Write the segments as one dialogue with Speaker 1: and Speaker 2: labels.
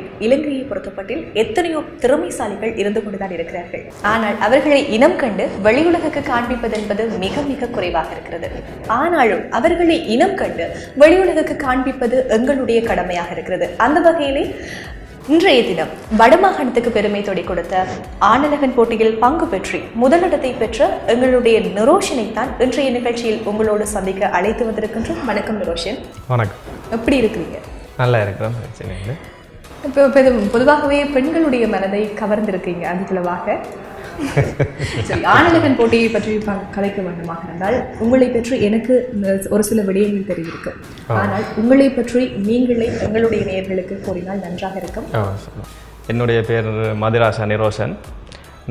Speaker 1: நாட்டில் எத்தனையோ திறமைசாலிகள் இருந்து கொண்டுதான் இருக்கிறார்கள். ஆனால் அவர்களை இனம் கண்டு வெளியுலகுக்கு காண்பிப்பது என்பது மிக மிக குறைவாக இருக்கிறது. ஆனாலும் அவர்களை இனம் கண்டு வெளியுலகுக்கு காண்பிப்பது எங்களுடைய கடமையாக இருக்கிறது. அந்த வகையிலே இன்றைய தினம் வடமாகாணத்துக்கு பெருமை தொடி கொடுத்த ஆனலகன் போட்டியில் பங்கு பெற்றி முதலிடத்தை பெற்ற எங்களுடைய நிரோஷனை தான் இன்றைய நிகழ்ச்சியில் உங்களோடு சந்திக்க அழைத்து வந்திருக்கின்றோம். வணக்கம் நிரோஷன்.
Speaker 2: வணக்கம்.
Speaker 1: எப்படி இருக்கிறீங்க?
Speaker 2: நல்லா இருக்கிறோம். பிரச்சனை இல்லை
Speaker 1: இப்போ இது பொதுவாகவே பெண்களுடைய மனதை கவர்ந்திருக்கீங்க அதிகளவாக சரி ஆனலகன் போட்டியை பற்றி கதைக்க வேண்டுமாக இருந்தால் உங்களை பற்றி எனக்கு ஒரு சில விடயங்கள் தெரிவிக்கும். ஆனால் உங்களை பற்றி நீங்களே எங்களுடைய நேயர்களுக்கு கூறினால் நன்றாக இருக்கும்.
Speaker 2: என்னுடைய பேர் மதுராசா நிரோஷன்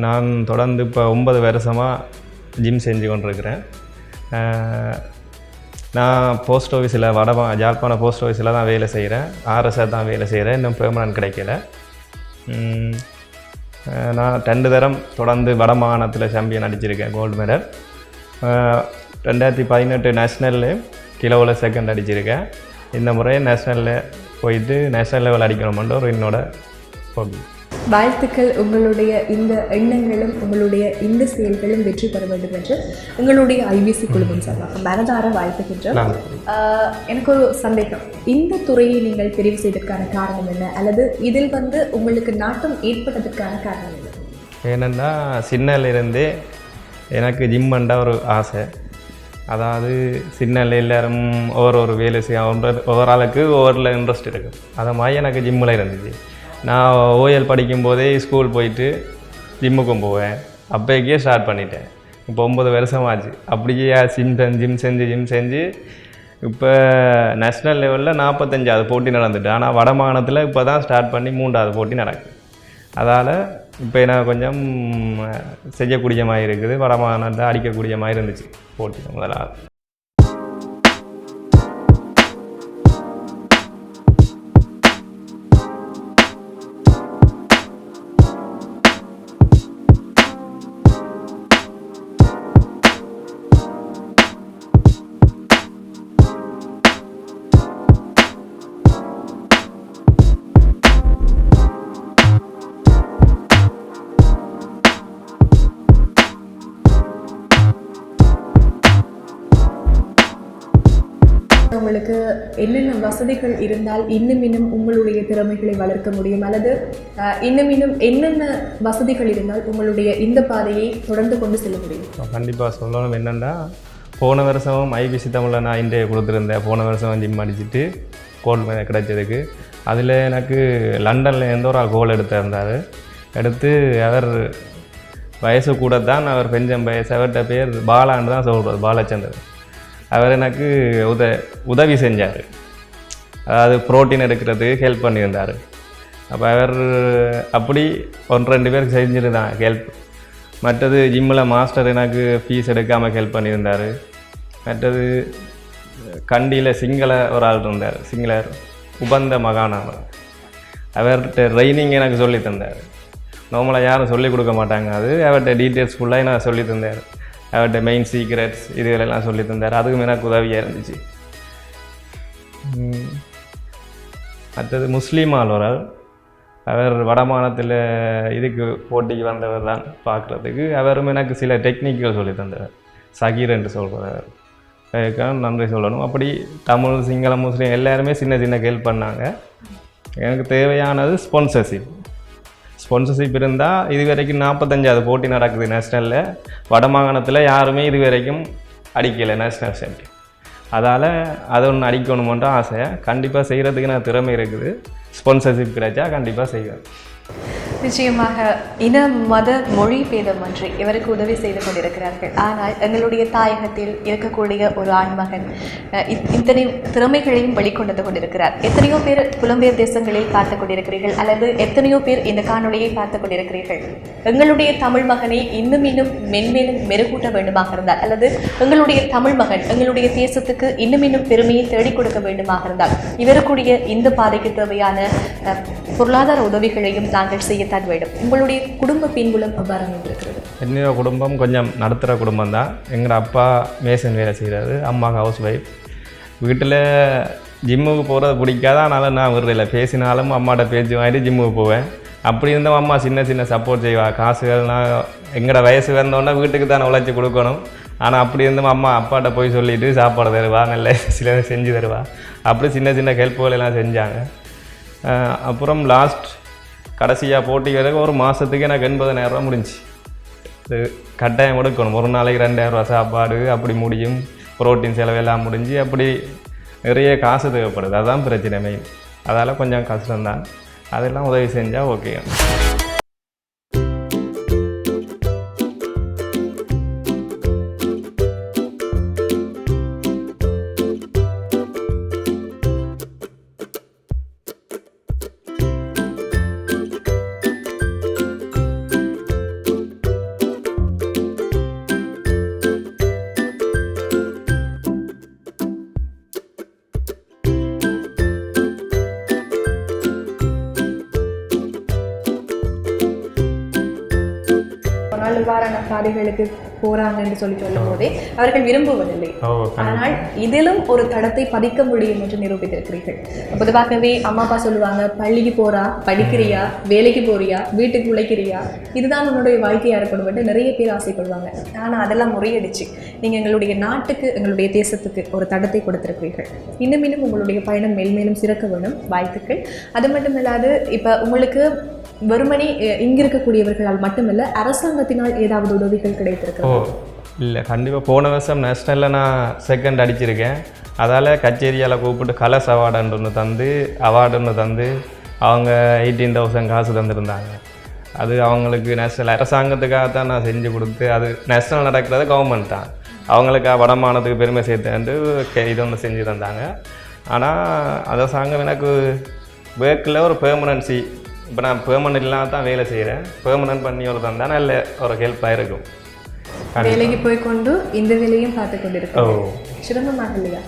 Speaker 2: நான் தொடர்ந்து இப்போ ஒன்பது வருஷமாக ஜிம் செஞ்சு கொண்டிருக்கிறேன். நான் போஸ்ட் ஆஃபீஸில் வடமா ஜாழ்ப்பாண போஸ்ட் ஆஃபீஸில் தான் வேலை செய்கிறேன் ஆர்எஸ்ஆர் தான் வேலை செய்கிறேன் இன்னும் பெர்மனன்ட் கிடைக்கல. நான் ரெண்டு தரம் தொடர்ந்து வடமாகாணத்தில் சாம்பியன் அடிச்சிருக்கேன் கோல்டு மெடல் ரெண்டாயிரத்தி பதினெட்டு நேஷ்னல்லே கிலோவில் செகண்ட் அடிச்சிருக்கேன். இந்த முறை நேஷ்னலில் போயிட்டு நேஷ்னல் லெவல் அடிக்கணுமென்ற ஒரு என்னோட ஹாபி
Speaker 1: வாழ்த்துக்கள். உங்களுடைய இந்த எண்ணங்களும் உங்களுடைய இந்த செயல்களும் வெற்றி பெற வேண்டும் என்று எங்களுடைய ஐபிசி குழுமம் சார்பாக மனதார வாழ்த்துகின்றோம். எனக்கு ஒரு சந்தேகம். இந்த துறையை நீங்கள் தெரிவு செய்ததற்கான காரணம் என்ன? அல்லது இதில் வந்து உங்களுக்கு நாட்டம் ஏற்பட்டதற்கான காரணம் என்ன?
Speaker 2: ஏனென்னா சின்னலேருந்தே எனக்கு ஜிம் பண்ண ஒரு ஆசை. அதாவது சின்னல எல்லாரும் ஒவ்வொரு ஒரு வேலை செய்ய ஒவ்வொரு ஒவ்வொரு ஆளுக்கு ஒவ்வொருல இன்ட்ரெஸ்ட் இருக்குது அது மாதிரி எனக்கு ஜிம்மில் இருந்துச்சு. நான் ஓஎல் படிக்கும்போதே ஸ்கூல் போயிட்டு ஜிம்முக்கும் போவேன். அப்போக்கே ஸ்டார்ட் பண்ணிட்டேன். இப்போ ஒம்பது வருஷமாச்சு. அப்படியே ஜிம் ஜிம் செஞ்சு ஜிம் செஞ்சு இப்போ நேஷ்னல் லெவலில் நாற்பத்தஞ்சாவது போட்டி நடந்துட்டு ஆனால் வட மாகாணத்தில் இப்போ தான் ஸ்டார்ட் பண்ணி மூன்றாவது போட்டி நடக்குது. அதால் இப்போ நான் கொஞ்சம் செய்யக்கூடிய மாதிரி இருக்குது. வட மாகாணத்தை அடிக்கக்கூடிய மாதிரி இருந்துச்சு போட்டி முதலாவது.
Speaker 1: உங்களுக்கு என்னென்ன வசதிகள் இருந்தால் இன்னும் இன்னும் உங்களுடைய திறமைகளை வளர்க்க முடியும். அல்லது இன்னும் இன்னும் என்னென்ன வசதிகள் இருந்தால் உங்களுடைய இந்த பாதையை தொடர்ந்து கொண்டு செல்ல முடியும்.
Speaker 2: கண்டிப்பாக சொல்லணும் என்னென்னா போன வருஷமும் ஐபிசி தமிழில் நான் இன்றைய கொடுத்துருந்தேன். போன வருஷம் ஜிம் அடிச்சுட்டு கோல்டு மெடல் கிடைச்சதுக்கு. அதில் எனக்கு லண்டனில் எந்த ஒரு கோல் எடுத்திருந்தார் எடுத்து அவர் வயசு கூட தான் அவர் பெஞ்சம் வயசு அவர்கிட்ட பேர் பாலான்னு தான் சொல்கிறது பாலச்சந்தர் அவர் எனக்கு உத உதவி செஞ்சார். அதாவது புரோட்டீன் எடுக்கிறதுக்கு ஹெல்ப் பண்ணியிருந்தார். அப்போ அவர் அப்படி ஒன்று ரெண்டு பேருக்கு செஞ்சுருந்தான் ஹெல்ப் மற்றது ஜிம்மில் மாஸ்டர் எனக்கு ஃபீஸ் எடுக்காமல் ஹெல்ப் பண்ணியிருந்தார். மற்றது கண்டியில் சிங்கள ஒரு ஆள் இருந்தார் சிங்களர் உபந்த மகானாம அவர்கிட்ட ட்ரைனிங் எனக்கு சொல்லி தந்தார். நார்மலாக யாரும் சொல்லிக் கொடுக்க மாட்டாங்க. அது அவர்கிட்ட டீட்டெயில்ஸ் ஃபுல்லாக நான் சொல்லி தந்தார். அவர்கிட்ட மெயின் சீக்ரெட்ஸ் இதுகளெல்லாம் சொல்லி தந்தார் அதுக்கும் எனக்கு உதவியாக இருந்துச்சு. அடுத்தது முஸ்லீம் ஆள் அவர் வடமானத்தில் இதுக்கு போட்டிக்கு வந்தவர் தான் பார்க்குறதுக்கு. அவரும் எனக்கு சில டெக்னிக்குகள் சொல்லி தந்தார் சகீர் என்று சொல்கிறார் நன்றி சொல்லணும். அப்படி தமிழ் சிங்களம் முஸ்லீம் எல்லாருமே சின்ன சின்ன ஹெல்ப் பண்ணாங்க. எனக்கு தேவையானது ஸ்பான்சர்ஷிப் ஸ்பான்சர்ஷிப் இருந்தால் இது வரைக்கும் நாற்பத்தஞ்சாவது போட்டி நடக்குது நேஷ்னலில் வடமாகாணத்தில் யாருமே இது வரைக்கும் அடிக்கலை நேஷ்னல் சாம்பியன் அதால் அதை ஒன்று அடிக்கணுமன்ற ஆசை. கண்டிப்பாக செய்கிறதுக்கு நான் திறமை இருக்குது. ஸ்பான்சர்ஷிப் கிடைச்சா கண்டிப்பாக செய்வேன்.
Speaker 1: நிச்சயமாக இன மத மொழி பேதமன்றி இவருக்கு உதவி செய்து கொண்டிருக்கிறார்கள். ஆனால் எங்களுடைய தாயகத்தில் இருக்கக்கூடிய ஒரு ஆண்மகன் இத்தனை திறமைகளையும் வெளிக்கொண்டு கொண்டிருக்கிறார். எத்தனையோ பேர் புலம்பெயர் தேசங்களில் பார்த்து கொண்டிருக்கிறீர்கள் அல்லது எத்தனையோ பேர் இந்த காணொளியை பார்த்து கொண்டிருக்கிறீர்கள். எங்களுடைய தமிழ் மகனை இன்னும் இன்னும் மென்மேலும் மெருகூட்ட வேண்டுமாக இருந்தால் அல்லது எங்களுடைய தமிழ் மகன் எங்களுடைய தேசத்துக்கு இன்னும் இன்னும் பெருமையை தேடிக் கொடுக்க வேண்டுமாக இருந்தால் இவருக்குரிய இந்த பாதைக்கு தேவையான பொருளாதார உதவிகளையும் தாங்கள் செய்யத்தான் வேண்டும் உங்களுடைய குடும்ப பின்புலம் எவ்வாறு அமைந்திருக்கிறது
Speaker 2: என்னோட குடும்பம் கொஞ்சம் நடுத்தர குடும்பம் தான். எங்கள் அப்பா மேசன் வேலை செய்கிறாரு அம்மா ஹவுஸ் ஒய்ஃப் வீட்டில் ஜிம்முக்கு போகிறது பிடிக்காத? அதனால் நான் விடுறதில்ல. பேசினாலும் அம்மாட்ட பேச்சு வாங்கிட்டு ஜிம்முக்கு போவேன். அப்படி இருந்தும் அம்மா சின்ன சின்ன சப்போர்ட் செய்வா. காசுகள்லாம் எங்களோட வயசு வந்தோடனே வீட்டுக்கு தானே உழைச்சி கொடுக்கணும். ஆனால் அப்படி இருந்தும் அம்மா அப்பாட்ட போய் சொல்லிவிட்டு சாப்பாடு தருவா நல்ல சில செஞ்சு தருவா. அப்படி சின்ன சின்ன ஹெல்ப்புகள் எல்லாம் செஞ்சாங்க. அப்புறம் லாஸ்ட் கடைசியாக போட்டி வரைக்கும் ஒரு மாதத்துக்கு எனக்கு எண்பதனாயிரரூவா முடிஞ்சு. இது கட்டாயம் எடுக்கணும் ஒரு நாளைக்கு ரெண்டாயிரரூவா சாப்பாடு அப்படி முடியும். ப்ரோட்டீன் செலவெல்லாம் முடிஞ்சு அப்படி நிறைய காசு தேவைப்படுது. அதுதான் பிரச்சனை மெயின் அதால் கொஞ்சம் கஷ்டம்தான். அதெல்லாம் உதவி செஞ்சால் ஓகே
Speaker 1: பாதைகளுக்கு போறாங்கன்னு சொல்லி சொல்லும் போதே அவர்கள் விரும்புவதில்லை. ஆனால் இதிலும் ஒரு தடத்தை பதிக்க முடியும் என்று நிரூபித்திருக்கிறீர்கள். பொதுவாகவே அம்மா அப்பா சொல்லுவாங்க பள்ளிக்கு போறா படிக்கிறியா வேலைக்கு போறியா வீட்டுக்கு உழைக்கிறியா? இதுதான் உன்னுடைய வாழ்க்கையா இருக்கணும் என்று நிறைய பேர் ஆசைப்படுவாங்க. ஆனா அதெல்லாம் முறியடிச்சு நீங்க எங்களுடைய நாட்டுக்கு எங்களுடைய தேசத்துக்கு ஒரு தடத்தை கொடுத்திருக்கிறீர்கள். இன்னும் இன்னும் உங்களுடைய பயணம் மேல்மேலும் சிறக்க வேணும். வாழ்த்துக்கள். அது மட்டும் இல்லாது இப்ப உங்களுக்கு வெறுமனே இங்கே இருக்கக்கூடியவர்களால் மட்டுமல்ல அரசாங்கத்தினால் ஏதாவது உதவிகள் கிடைத்திருக்கு
Speaker 2: ஓ இல்லை கண்டிப்பாக போன வருஷம் நேஷ்னலில் நான் செகண்ட் அடிச்சிருக்கேன். அதால் கச்சேரியால் கூப்பிட்டு கலர்ஸ் அவார்டுன்னு ஒன்று தந்து அவார்டுன்னு தந்து அவங்க எயிட்டீன் தௌசண்ட் காசு தந்திருந்தாங்க. அது அவங்களுக்கு நேஷ்னல் அரசாங்கத்துக்காக தான் நான் செஞ்சு கொடுத்து அது நேஷ்னல் நடக்கிறது கவர்மெண்ட் தான். அவங்களுக்கு வடமானத்துக்கு பெருமை சேர்த்துட்டு இது ஒன்று செஞ்சு தந்தாங்க. ஆனால் அரசாங்கம் எனக்கு ஒர்க்கில் ஒரு பெர்மனன்சி இப்போ நான் பெர்மனன்ட் இல்லாமல் தான் வேலை செய்கிறேன் பெர்மனன்ட் பண்ணி ஒரு தந்தா நல்ல ஒரு ஹெல்ப்பாக இருக்கும்
Speaker 1: வேலைக்கு போய் கொண்டு இந்த வேலையும் பார்த்து
Speaker 2: ஓ.
Speaker 1: கொண்டிருக்கோம் சிரமமாக இல்லையா?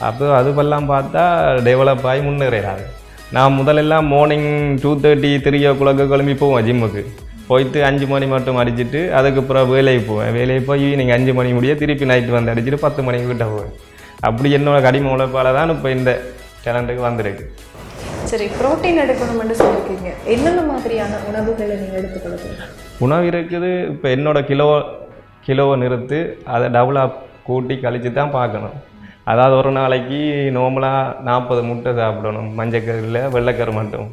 Speaker 2: அப்போ அதுவெல்லாம் பார்த்தா டெவலப் ஆகி முன்னேறாது நான் முதலெல்லாம் morning two thirty three o'clock கிளம்பி போவேன் ஜிம்முக்கு போயிட்டு அஞ்சு மணி மட்டும் அடிச்சிட்டு அதுக்கப்புறம் வேலைக்கு போவேன். வேலைக்கு போய் ஈவினிங் அஞ்சு மணி முடிய திருப்பி நைட்டு வந்து அடிச்சிட்டு பத்து மணிக்கு கிட்ட போவேன். அப்படி என்னோட கடிம உழைப்பால் தான் இப்போ இந்த டேலண்ட்டுக்கு வந்திருக்கு.
Speaker 1: சரி ப்ரோட்டீன் எடுக்கணும்னு சொல்லியிருக்கீங்க என்னென்ன மாதிரியான உணவுகளை நீங்கள் எடுத்துக்கொள்ளுங்க?
Speaker 2: உணவு இருக்குது. இப்போ என்னோட கிலோ கிலோவை நிறுத்து அதை டபுளாக கூட்டி கழித்து தான் பார்க்கணும். அதாவது ஒரு நாளைக்கு நார்மலாக நாற்பது முட்டை சாப்பிடணும். மஞ்சக்கறியில் வெள்ளைக்கரு மட்டும்.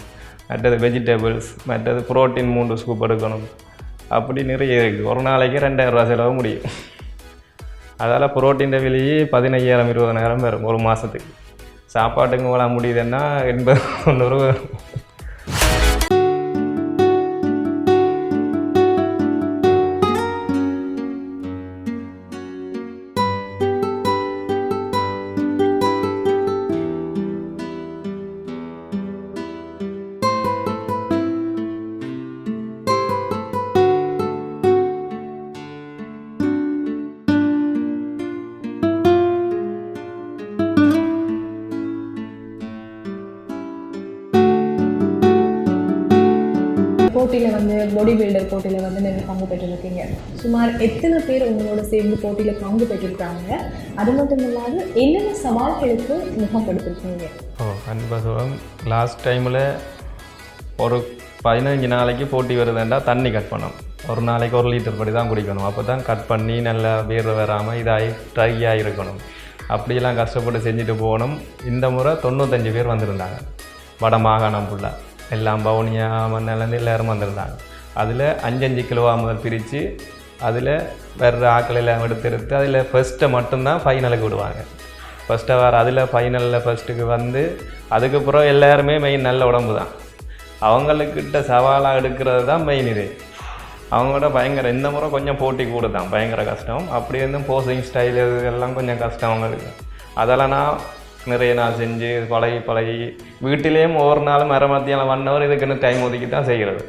Speaker 2: மற்றது வெஜிடபிள்ஸ் மற்றது புரோட்டீன் மூன்று ஸ்கூப் எடுக்கணும். அப்படி நிறைய இருக்குது ஒரு நாளைக்கு ரெண்டாயிரம் ரூபா செலவு முடியும். அதால் ப்ரோட்டீன் விலையே பதினையாயிரம் இருபதாயிரம் வரும் ஒரு மாதத்துக்கு சாப்பாட்டுக்கு போகலாம் முடியுதுன்னா எண்பது தொண்ணூறு
Speaker 1: பாடி பில்டர் போட்டியில் வந்து நீங்கள் பங்கு பெற்றிருக்கீங்க. சுமார் எத்தனை பேர் உங்களோட சேர்ந்து போட்டியில் பங்கு பெற்றிருக்காங்க? அது மட்டும் இல்லாமல் என்னென்ன சவால்களுக்கு முகம் கொடுத்துருக்கீங்க
Speaker 2: ஓ கண்டிப்பாக சொல்லுவோம் லாஸ்ட் டைமில் ஒரு பதினஞ்சு நாளைக்கு போட்டி வருதுண்டா தண்ணி கட் பண்ணோம். ஒரு நாளைக்கு ஒரு லிட்டர் படி தான் குடிக்கணும். அப்போ தான் கட் பண்ணி நல்லா வேர்வை வராமல் இதாகி ட்ரை ஆகிருக்கணும் அப்படியெல்லாம் கஷ்டப்பட்டு செஞ்சுட்டு போகணும் இந்த முறை தொண்ணூத்தஞ்சு பேர் வந்திருந்தாங்க. வட மாகாணம் ஃபுல்லாக எல்லாம் பவுனியா மண்ணிலேருந்து எல்லோரும் வந்திருந்தாங்க. அதில் அஞ்சஞ்சு கிலோவா முதல் பிரித்து அதில் வேறு ஆக்கள் எல்லாம் எடுத்து எடுத்து அதில் ஃபஸ்ட்டை மட்டும்தான் ஃபைனலுக்கு விடுவாங்க. ஃபஸ்ட்டை வர அதில் ஃபைனலில் ஃபஸ்ட்டுக்கு வந்து அதுக்கப்புறம் எல்லாருமே மெயின் நல்ல உடம்பு தான் அவங்களுக்கிட்ட சவாலாக எடுக்கிறது தான் மெயின் இது. அவங்களோட பயங்கர இந்த முறை கொஞ்சம் போட்டி கூட தான் பயங்கர கஷ்டம். அப்படி இருந்தும் போசிங் ஸ்டைல் இதெல்லாம் கொஞ்சம் கஷ்டம் அவங்களுக்கு. அதெல்லாம் நான் நிறைய நான் செஞ்சு பழகி பழகி வீட்டிலேயும் ஒவ்வொரு நாளும் மர மத்தியானம் ஒன் ஹவர் இதுக்குன்னு டைம் ஒதுக்கி தான் செய்கிறது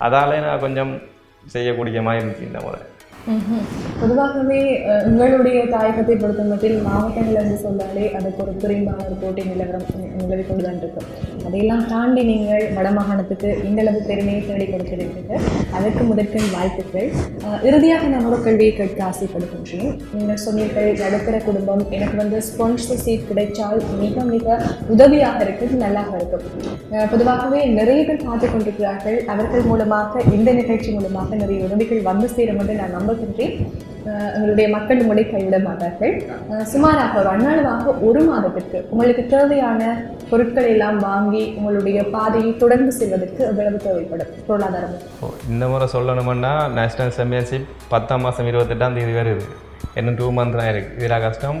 Speaker 2: அதாலே நான் கொஞ்சம் செய்யக்கூடிய மாதிரி இருந்துச்சு இந்த முறை.
Speaker 1: பொதுவாகவே உங்களுடைய தாயகத்தை பொறுத்த மட்டில் மாவட்டங்கள் என்று சொன்னாலே அதுக்கு ஒரு குறிப்பான ஒரு போட்டி நிலவரம் உ- கொண்டு தான் இருக்கும். அதையெல்லாம் தாண்டி நீங்கள் வடமாகாணத்துக்கு இந்தளவு பெருமையை தேடி கொடுத்திருக்கிறீர்கள் அதற்கு முதற்கண் வாழ்த்துக்கள். இறுதியாக நான் ஒரு கேள்வியை கேட்க ஆசைப்படுகின்றேன். நீங்கள் சொன்னீர்கள் நடுத்தர குடும்பம். எனக்கு வந்து ஸ்பான்சர்ஷிப் கிடைச்சால் மிக மிக உதவியாக இருக்குது நல்லாக இருக்கும். பொதுவாகவே நிறைய பேர் பார்த்து கொண்டிருக்கிறார்கள். அவர்கள் மூலமாக இந்த நிகழ்ச்சி மூலமாக நிறைய உதவிகள் வந்து சேரும் என்று நான் நம்புகின்றேன். உங்களுடைய மக்கள் உங்களை கைவிட மாட்டார்கள் சுமாராக ஒரு அண்ணளவாக ஒரு மாதத்திற்கு உங்களுக்கு தேவையான பொருட்களை எல்லாம் வாங்கி உங்களுடைய பாதையை தொடர்ந்து செல்வதற்கு எவ்வளவு தேவைப்படும்? பொருளாதாரம்.
Speaker 2: இந்த முறை சொல்லணும்னா நேஷ்னல் சாம்பியன்ஷிப் பத்தாம் மாதம் இருபத்தெட்டாம் தேதி வருது இன்னும் டூ மந்த் தான் இருக்குது இதில் கஷ்டம்.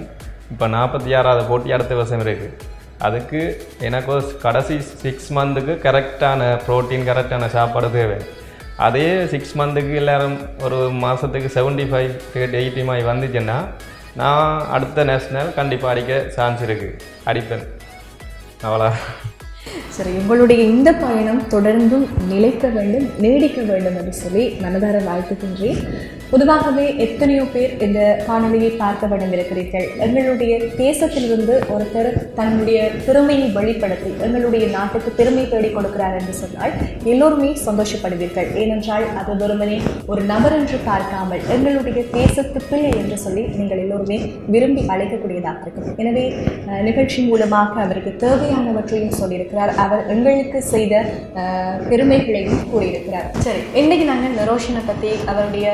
Speaker 2: இப்போ நாற்பத்தி ஆறாவது போட்டி அடுத்த வருஷம் இருக்குது அதுக்கு எனக்கு கடைசி சிக்ஸ் மந்த்துக்கு கரெக்டான ப்ரோட்டீன் கரெக்டான சாப்பாடு தேவை. அதே சிக்ஸ் மந்த்துக்கு எல்லாரும் ஒரு மாதத்துக்கு செவன்ட்டி ஃபைவ் எயிட்டி மாதிரி வந்துச்சுன்னா நான் அடுத்த நேஷ்னல் கண்டிப்பாக அடிக்க சான்ஸ் இருக்குது அடிப்பேன் அவ்வளோ
Speaker 1: சரி உங்களுடைய இந்த பயணம் தொடர்ந்தும் நிலைக்க வேண்டும் நீடிக்க வேண்டும் என்று சொல்லி மனதார வாழ்த்துக்கின்றேன் பொதுவாகவே எத்தனையோ பேர் இந்த காணொளியை பார்க்க இருக்கிறீர்கள் எங்களுடைய தேசத்திலிருந்து ஒருத்தர் தன்னுடைய திறமையை வெளிப்படுத்தி எங்களுடைய நாட்டுக்கு பெருமை தேடி கொடுக்கிறார் என்று சொன்னால் எல்லோருமே சந்தோஷப்படுவீர்கள். ஏனென்றால் அது வெறுமனே ஒரு நபர் என்று பார்க்காமல் எங்களுடைய தேசத்து பிள்ளை என்று சொல்லி நீங்கள் எல்லோருமே விரும்பி அழைக்கக்கூடியதாக இருக்கும். எனவே நிகழ்ச்சி மூலமாக அவருக்கு தேவையானவற்றையும் சொல்லியிருக்கிறார். அவர் எங்களுக்கு செய்த பெருமைகளையும் கூறியிருக்கிறார். சரி இன்னைக்கு நாங்கள் நரோஷனை பற்றி அவருடைய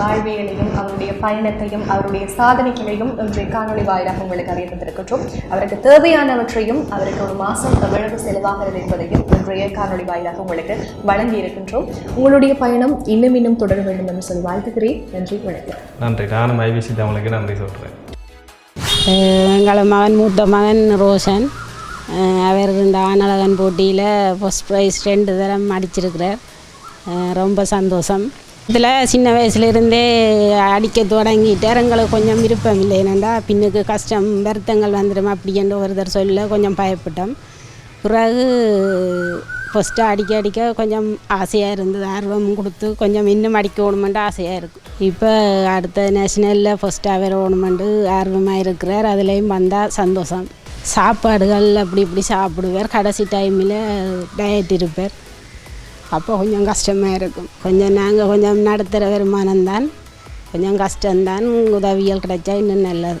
Speaker 1: வாழ்வியலையும் அவருடைய பயணத்தையும் அவருடைய சாதனைகளையும் இன்றைய காணொளி வாயிலாக உங்களுக்கு அறிய தந்திருக்கின்றோம் அவருக்கு தேவையானவற்றையும் அவருக்கு ஒரு மாதம் எவ்வளவு செலவாகிறது என்பதையும் இன்றைய காணொளி வாயிலாக உங்களுக்கு வழங்கி இருக்கின்றோம் உங்களுடைய பயணம் இன்னும் இன்னும் தொடர வேண்டும் என்று சொல்லி வாழ்த்துக்கிறேன் நன்றி வணக்கம்.
Speaker 2: நன்றி. நானும் ஐபிசி தமிழுக்கு நன்றி சொல்கிறேன்
Speaker 3: எங்கள மகன் மூத்த மகன் ரோஷன். அவர் இந்த ஆனழகன் போட்டியில் ஃபஸ்ட் ப்ரைஸ் ரெண்டு தரம் அடிச்சிருக்கிறார். ரொம்ப சந்தோஷம். இதில் சின்ன வயசுலேருந்தே அடிக்க தொடங்கிட்டார் எங்களுக்கு கொஞ்சம் விருப்பம் இல்லை. ஏனெண்டா பின்னுக்கு கஷ்டம் வருத்தங்கள் வந்துடும் அப்படின்ற ஒருத்தர் சொல்ல கொஞ்சம் பயப்பட்டோம். பிறகு ஃபஸ்ட்டு அடிக்க அடிக்க கொஞ்சம் ஆசையாக இருந்தது. ஆர்வம் கொடுத்து கொஞ்சம் இன்னும் அடிக்க ஓணுமெண்ட் ஆசையாக இருக்கும் இப்போ அடுத்த நேஷ்னலில் ஃபஸ்ட்டாக வேறு ஓணுமெண்ட் ஆர்வமாக இருக்கிறார். அதுலேயும் வந்தால் சந்தோஷம். சாப்பாடுகள் அப்படி இப்படி சாப்பிடுவார். கடைசி டைமில் டயட் இருப்பார். அப்போ கொஞ்சம் கஷ்டமாக இருக்கும். கொஞ்சம் நாங்கள் கொஞ்சம் நடத்துகிற வருமானம்தான் கொஞ்சம் கஷ்டம்தான். உதவிகள் கிடைச்சா இன்னும் நல்லது.